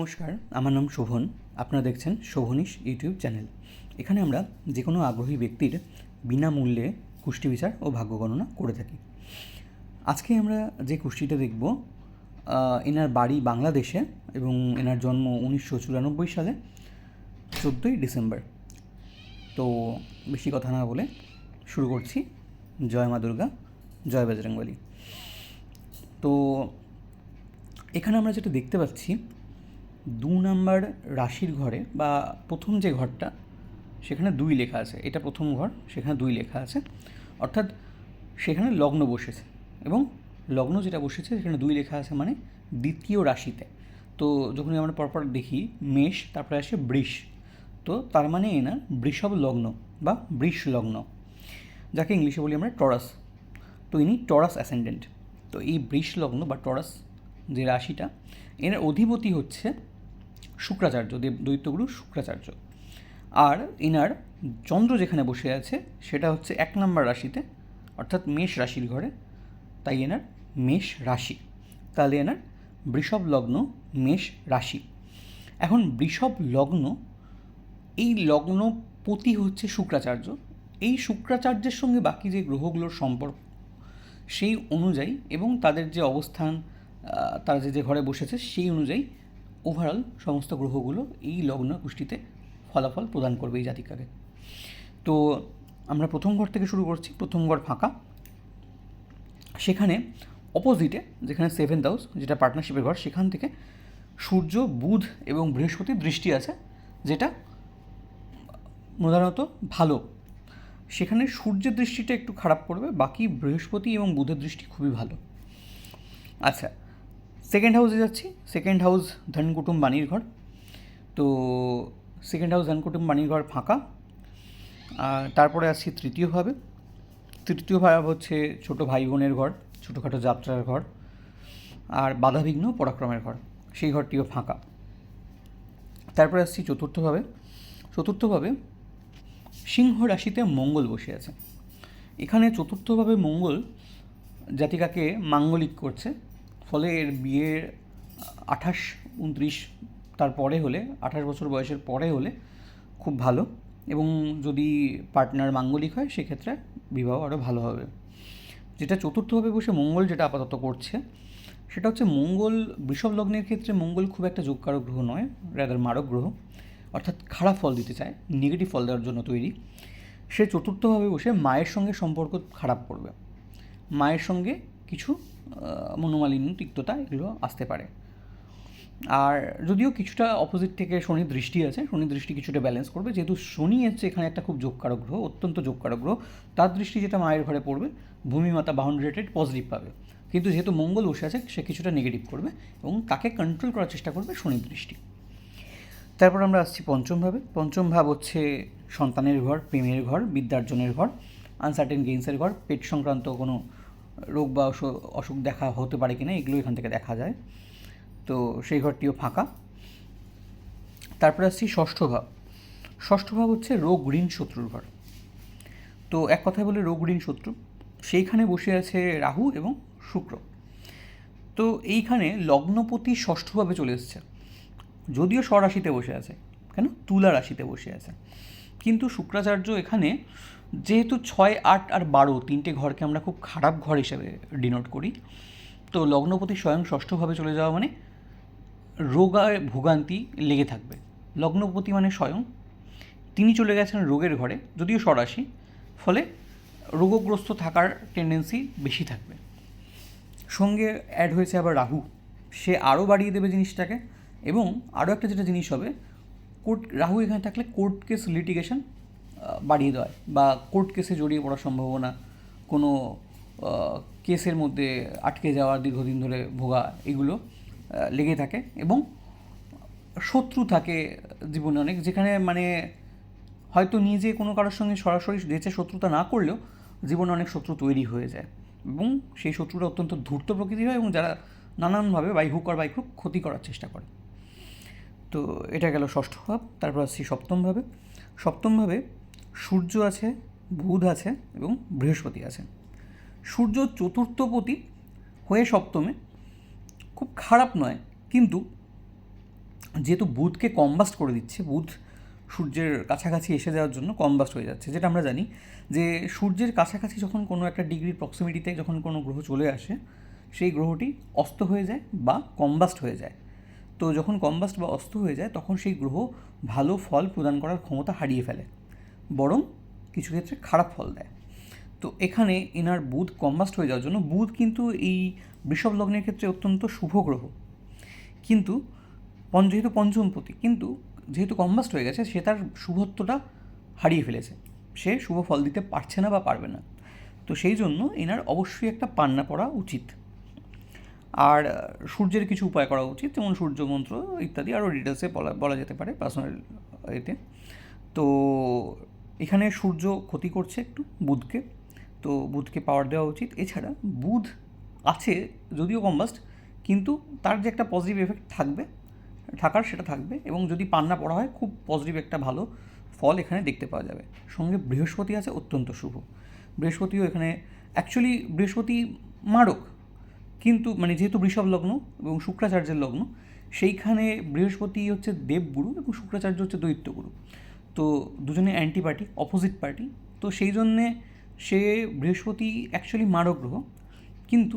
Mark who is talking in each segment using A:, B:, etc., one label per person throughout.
A: নমস্কার, আমার নাম শোভন। আপনারা দেখছেন শোভনিশ ইউটিউব চ্যানেল। এখানে আমরা যে কোনো আগ্রহী ব্যক্তির বিনামূল্যে কুষ্টি বিচার ও ভাগ্য গণনা করে থাকি। আজকে আমরা যে কুষ্টিটা দেখব এনার বাড়ি বাংলাদেশে এবং এনার জন্ম উনিশশো চুরানব্বই সালে, চোদ্দোই ডিসেম্বর। তো বেশি কথা না বলে শুরু করছি। জয় মা দুর্গা, জয় বজরংবলী। তো এখানে আমরা যেটা দেখতে পাচ্ছি দু নাম্বার রাশির ঘরে বা প্রথম যে ঘরটা, সেখানে দুই লেখা আছে। এটা প্রথম ঘর, সেখানে দুই লেখা আছে। অর্থাৎ সেখানে লগ্ন বসেছে এবং লগ্ন যেটা বসেছে, সেখানে দুই লেখা আছে মানে দ্বিতীয় রাশিতে। তো যখন আমরা পরপর দেখি, মেষ, তারপরে আসে বৃষ। তো তার মানে এনার বৃষভ লগ্ন বা বৃষ লগ্ন। যাকে ইংলিশে বলি আমরা টরাস। তো ইনি টরাস অ্যাসেন্ডেন্ট। তো এই বৃষ লগ্ন বা টরাস যে রাশিটা, এর অধিপতি হচ্ছে শুক্রাচার্য, দেব দৈত্যগুরু শুক্রাচার্য। আর এনার চন্দ্র যেখানে বসে আছে, সেটা হচ্ছে এক নম্বর রাশিতে, অর্থাৎ মেষ রাশির ঘরে। তাই এনার মেষ রাশি। তাহলে এনার বৃষভ লগ্ন মেষ রাশি। এখন বৃষভ লগ্ন, এই লগ্ন পতি হচ্ছে শুক্রাচার্য। এই শুক্রাচার্যের সঙ্গে বাকি যে গ্রহগুলোর সম্পর্ক, সেই অনুযায়ী এবং তাদের যে অবস্থান তারা যে যে ঘরে বসেছে, সেই অনুযায়ী ওভারঅল সমস্ত গ্রহগুলো এই লগ্ন কুষ্টিতে ফলাফল প্রদান করবে এই জাতিকাকে। তো আমরা প্রথম ঘর থেকে শুরু করছি, প্রথম ঘর ফাঁকা। সেখানে অপোজিটে যেখানে সেভেন্থ হাউস যেটা পার্টনারশিপের ঘর, সেখান থেকে সূর্য, বুধ এবং বৃহস্পতির দৃষ্টি আছে, যেটা প্রধানত ভালো। সেখানে সূর্যের দৃষ্টিটা একটু খারাপ পড়বে বাকি বৃহস্পতি এবং বুধের দৃষ্টি খুবই ভালো। আচ্ছা সেকেন্ড হাউসে যাচ্ছি। সেকেন্ড হাউস ধনকুটুম বাণীর ঘর তো সেকেন্ড হাউস ধনকুটুম বাণীর ঘর ফাঁকা। আর তারপরে আসছি তৃতীয়ভাবে তৃতীয় ভাব হচ্ছে ছোট ভাই বোনের ঘর, ছোটোখাটো যাত্রার ঘর। আর বাধাবিঘ্ন পরাক্রমের ঘর। সেই ঘরটিও ফাঁকা। তারপরে আসছি চতুর্থভাবে চতুর্থভাবে সিংহ রাশিতে মঙ্গল বসে আছে। এখানে চতুর্থভাবে মঙ্গল জাতিকাকে মাঙ্গলিক করছে। ফলে এর বিয়ের আঠাশ, উনত্রিশ তার পরে হলে, আঠাশ বছর বয়সের পরে হলে খুব ভালো এবং যদি পার্টনার মাঙ্গলিক হয়, সেক্ষেত্রে বিবাহ আরও ভালো হবে। যেটা চতুর্থভাবে বসে মঙ্গল যেটা আপাতত করছে, সেটা হচ্ছে মঙ্গল, বৃষভ লগ্নের ক্ষেত্রে মঙ্গল খুব একটা যোগকারক গ্রহ নয় রাদার মারক গ্রহ। অর্থাৎ খারাপ ফল দিতে চায় নেগেটিভ ফল দেওয়ার জন্য তৈরি। সে চতুর্থভাবে বসে মায়ের সঙ্গে সম্পর্ক খারাপ করবে। মায়ের সঙ্গে কিছু মনোমালিন্য, তিক্ততা এগুলো আসতে পারে। আর যদিও কিছুটা অপোজিট থেকে শনির দৃষ্টি আছে শনির দৃষ্টি কিছুটা ব্যালেন্স করবে, যেহেতু শনি হচ্ছে এখানে একটা খুব যোগকারক গ্রহ, অত্যন্ত যোগকারক গ্রহ, তার দৃষ্টি যেটা মায়ের ঘরে পড়বে, ভূমিমাতা বাউন্ড রেটেড পজিটিভ পাবে। কিন্তু যেহেতু মঙ্গল বসে আছে, সে কিছুটা নেগেটিভ করবে এবং তাকে কন্ট্রোল করার চেষ্টা করবে শনির দৃষ্টি। তারপর আমরা আসছি পঞ্চমভাবে পঞ্চম ভাব হচ্ছে সন্তানের ঘর, প্রেমের ঘর, বিদ্যার্জনের ঘর আনসার্টেন গেমসের ঘর, পেট সংক্রান্ত কোনো রোগ বা অসু- অসুখ দেখা হতে পারে কিনা এগুলো এখান থেকে দেখা যায়। তো সেই ঘরটিও ফাঁকা। তারপরে আসছি ষষ্ঠ ভাব। ষষ্ঠ ভাব হচ্ছে রোগ ঋণ শত্রুর ঘর। তো এক কথায় বলে রোগ ঋণ শত্রু, সেইখানে বসে আছে রাহু এবং শুক্র। তো এইখানে লগ্নপতি ষষ্ঠভাবে চলে এসছে। যদিও স্বরাশিতে বসে আছে, কেন? তুলা রাশিতে বসে আছে। কিন্তু শুক্রাচার্য এখানে যেহেতু ছয়, আট আর বারো তিনটে ঘরকে আমরা খুব খারাপ ঘর হিসেবে ডিনোট করি, তো লগ্নপতি স্বয়ং ষষ্ঠভাবে চলে যাওয়া মানে রোগায় ভোগান্তি লেগে থাকবে। লগ্নপতি মানে স্বয়ং। তিনি চলে গেছেন রোগের ঘরে, যদিও স্বরাশি, ফলে রোগগ্রস্ত থাকার টেন্ডেন্সি বেশি থাকবে। সঙ্গে অ্যাড হয়েছে আবার রাহু। সে আরও বাড়িয়ে দেবে জিনিসটাকে এবং আরও একটা যেটা জিনিস হবে কোর্ট রাহু এখানে থাকলে কোর্ট কেস লিটিগেশন বাড়িয়ে হয় বা কোর্ট কেসে জড়িয়ে পড়ার সম্ভাবনা, কোনো কেসের মধ্যে আটকে যাওয়া, দীর্ঘদিন ধরে ভোগা, এগুলো লেগে থাকে এবং শত্রু থাকে জীবনে অনেক। যেখানে মানে হয়তো নিজে কোনো কারোর সঙ্গে সরাসরি যেচে শত্রুতা না করলেও জীবনে অনেক শত্রু তৈরি হয়ে যায় এবং সেই শত্রুরা অত্যন্ত ধূর্ত প্রকৃতির হয় এবং যারা নানানভাবে বাই হুক আর বাই হুক ক্ষতি করার চেষ্টা করে। তো এটা গেল ষষ্ঠ ভাব, তারপর আসছি সপ্তমভাবে সপ্তমভাবে সূর্য আছে, বুধ আছে এবং বৃহস্পতি আছে। সূর্য চতুর্থপতি হয়ে সপ্তমে খুব খারাপ নয়, কিন্তু যেহেতু বুধকে কম্বাস্ট করে দিচ্ছে, বুধ সূর্যের কাছাকাছি এসে যাওয়ার জন্য কম্বাস্ট হয়ে যাচ্ছে, যেটা আমরা জানি যে সূর্যের কাছাকাছি যখন কোনো একটা ডিগ্রির প্রক্সিমিটিতে যখন কোনো গ্রহ চলে আসে, সেই গ্রহটি অস্ত হয়ে যায় বা কম্বাস্ট হয়ে যায়। তো যখন কম্বাস্ট বা অস্ত হয়ে যায়, তখন সেই গ্রহ ভালো ফল প্রদান করার ক্ষমতা হারিয়ে ফেলে। বরং কিছু ক্ষেত্রে খারাপ ফল দেয়। তো এখানে এনার বুধ কম্বাস্ট হয়ে যাওয়ার জন্য বুধ কিন্তু এই বৃষভ লগ্নের ক্ষেত্রে অত্যন্ত শুভ গ্রহ। কিন্তু যেহেতু পঞ্চমপতি কিন্তু যেহেতু কম্বাস্ট হয়ে গেছে, সে তার শুভত্বটা হারিয়ে ফেলেছে। সে শুভ ফল দিতে পারছে না বা পারবে না। তো সেই জন্য এনার অবশ্যই একটা পান্না পড়া উচিত। আর সূর্যের কিছু উপায় করা উচিত, যেমন সূর্য মন্ত্র ইত্যাদি আরও ডিটেলসে বলা বলা যেতে পারে পার্সোনাল এতে। তো এখানে সূর্য ক্ষতি করছে একটু বুধকে, তো বুধকে পাওয়ার দেওয়া উচিত। এছাড়া বুধ আছে যদিও কম্বাস্ট কিন্তু তার যে একটা পজিটিভ এফেক্ট থাকবে, থাকার সেটা থাকবে এবং যদি পান্না পড়া হয়, খুব পজিটিভ একটা ভালো ফল এখানে দেখতে পাওয়া যাবে। সঙ্গে বৃহস্পতি আছে, অত্যন্ত শুভ। বৃহস্পতিও এখানে অ্যাকচুয়ালি বৃহস্পতি মারক, কিন্তু মানে যেহেতু বৃষভ লগ্ন এবং শুক্রাচার্যের লগ্ন, সেইখানে বৃহস্পতি হচ্ছে দেবগুরু এবং শুক্রাচার্য হচ্ছে দৈত্যগুরু। তো দুজনে অ্যান্টি পার্টি অপোজিট পার্টি তো সেই জন্যে সে বৃহস্পতি অ্যাকচুয়ালি মারক গ্রহ কিন্তু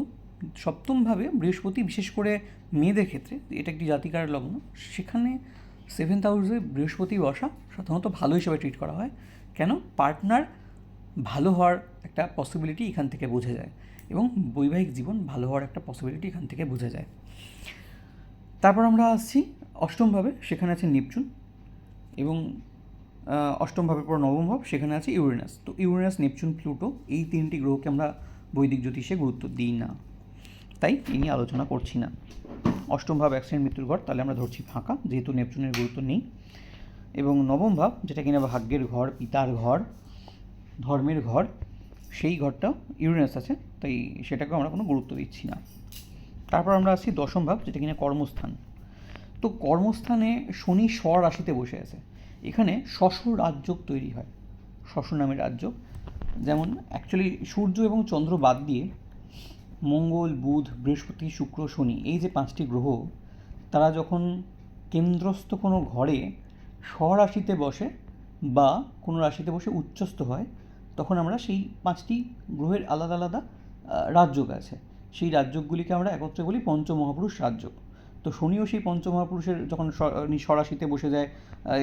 A: সপ্তমভাবে বৃহস্পতি বিশেষ করে মেয়েদের ক্ষেত্রে, এটা একটি জাতিকার লগ্ন, সেখানে সেভেন্থ হাউসে বৃহস্পতি বসা সাধারণত ভালো হিসেবে ট্রিট করা হয়। কেন? পার্টনার ভালো হওয়ার একটা পসিবিলিটি এখান থেকে বোঝা যায় এবং বৈবাহিক জীবন ভালো হওয়ার একটা পসিবিলিটি এখান থেকে বোঝা যায়। তারপর আমরা আসছি অষ্টমভাবে, সেখানে আছে নেপচুন এবং অষ্টম ভাবের পর নবম ভাব, সেখানে আছে ইউরেনাস। তো ইউরেনাস, নেপচুন, প্লুটো, এই তিনটি গ্রহকে আমরা বৈদিক জ্যোতিষে গুরুত্ব দিই না। তাই নিয়ে আলোচনা করছি না। অষ্টম ভাব অ্যাক্সিডেন্ট মৃত্যুর ঘর, তাহলে আমরা ধরছি ফাঁকা, যেহেতু নেপচুনের গুরুত্ব নেই। এবং নবম ভাব, যেটা কিনা ভাগ্যের ঘর, পিতার ঘর, ধর্মের ঘর, সেই ঘরটাও ইউরেনাস আছে, তাই সেটাকেও আমরা কোনো গুরুত্ব দিচ্ছি না। তারপর আমরা আসছি দশম ভাব, যেটা কিনা কর্মস্থান। তো কর্মস্থানে শনি স্বর রাশিতে বসে আছে। এখানে শশ রাজযোগ তৈরি হয়। শশ নামের রাজযোগ। যেমন অ্যাকচুয়ালি সূর্য এবং চন্দ্র বাদ দিয়ে মঙ্গল, বুধ, বৃহস্পতি, শুক্র, শনি এই যে পাঁচটি গ্রহ, তারা যখন কেন্দ্রস্থ কোনো ঘরে স্বরাশিতে বসে বা কোনো রাশিতে বসে উচ্চস্থ হয়, তখন আমরা সেই পাঁচটি গ্রহের আলাদা আলাদা রাজযোগ আছে। সেই রাজযোগগুলিকে আমরা একত্রে বলি পঞ্চমহাপুরুষ রাজযোগ। তো শনিও সেই পঞ্চমহাপুরুষের যখন স- নি- স্বরাশিতে বসে যায়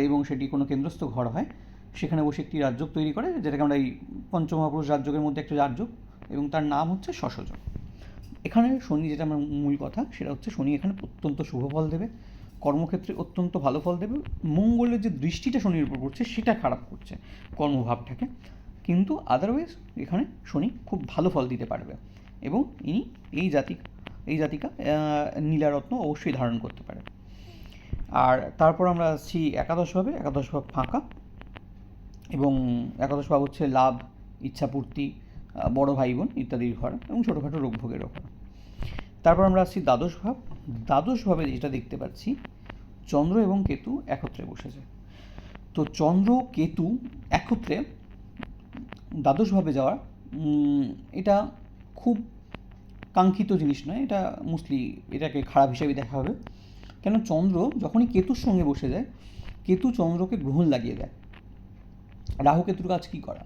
A: এবং সেটি কোনো কেন্দ্রস্থ ঘর হয়, সেখানে বসে একটি রাজযোগ তৈরি করে, যেটাকে আমরা এই পঞ্চমহাপুরুষ রাজযোগের মধ্যে একটা রাজযোগ, এবং তার নাম হচ্ছে শশযোগ এখানে শনি যেটা আমার মূল কথা, সেটা হচ্ছে শনি এখানে অত্যন্ত শুভ ফল দেবে, কর্মক্ষেত্রে অত্যন্ত ভালো ফল দেবে, মঙ্গলের যে দৃষ্টিটা শনির উপর পড়ছে, সেটা খারাপ করছে কর্মভাবটাকে কিন্তু আদারওয়াইজ এখানে শনি খুব ভালো ফল দিতে পারবে, এবং ইনি এই জাতি এই জাতিকা নীলারত্ন অবশ্যই ধারণ করতে পারে। আর তারপর আমরা আসছি একাদশভাবে একাদশ ভাব ফাঁকা এবং একাদশ ভাব হচ্ছে লাভ ইচ্ছাপূর্তি বড় ভাই বোন ইত্যাদির ঘর এবং ছোটোখাটো রোগভোগেরও ঘর তারপর আমরা আসছি দ্বাদশ ভাব। দ্বাদশ ভাবে যেটা দেখতে পাচ্ছি চন্দ্র এবং কেতু একত্রে বসেছে। তো চন্দ্র কেতু একত্রে দ্বাদশভাবে যাওয়া উম, এটা খুব কাঙ্ক্ষিত জিনিস নয়, এটা মুসলি এটাকে খারাপ হিসেবে দেখা হবে। কেন চন্দ্র যখনই কেতুর সঙ্গে বসে যায়, কেতু চন্দ্রকে গ্রহণ লাগিয়ে দেয়। রাহু কেতুর কাজ কী করা?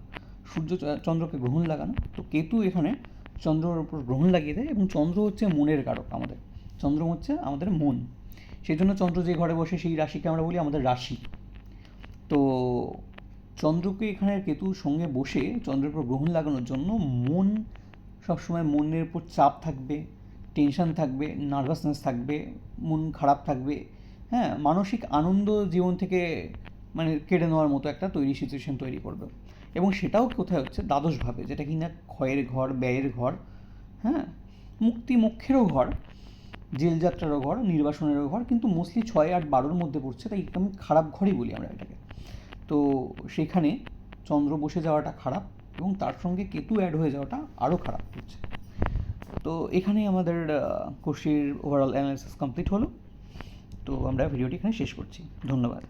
A: সূর্য চন্দ্রকে গ্রহণ লাগানো। তো কেতু এখানে চন্দ্রর উপর গ্রহণ লাগিয়ে দেয় এবং চন্দ্র হচ্ছে মনের কারক আমাদের। চন্দ্র হচ্ছে আমাদের মন। সেই জন্য চন্দ্র যে ঘরে বসে সেই রাশিকে আমরা বলি আমাদের রাশি। তো চন্দ্রকে এখানে কেতুর সঙ্গে বসে চন্দ্রের উপর গ্রহণ লাগানোর জন্য মন সবসময় মনের উপর চাপ থাকবে টেনশন থাকবে নার্ভাসনেস থাকবে, মন খারাপ থাকবে। হ্যাঁ মানসিক আনন্দ জীবন থেকে মানে কেড়ে নেওয়ার মতো একটা তৈরি সিচুয়েশন তৈরি করবে। এবং সেটাও কোথায় হচ্ছে? দ্বাদশভাবে, যেটা কি না ক্ষয়ের ঘর, ব্যয়ের ঘর হ্যাঁ মুক্তি মোক্ষেরও ঘর, জেলযাত্রারও ঘর, নির্বাসনেরও ঘর, কিন্তু মোস্টলি ছয় আট বারোর মধ্যে পড়ছে, তাই একদম খারাপ ঘরই বলি আমরা এটাকে। তো সেখানে চন্দ্র বসে যাওয়াটা খারাপ এবং তার সঙ্গে কেতু অ্যাড হয়ে যাওয়াটা আরও খারাপ হচ্ছে তো এখানেই আমাদের কোর্সের ওভারঅল অ্যানালিসিস কমপ্লিট হলো। তো আমরা ভিডিওটি এখানে শেষ করছি। ধন্যবাদ।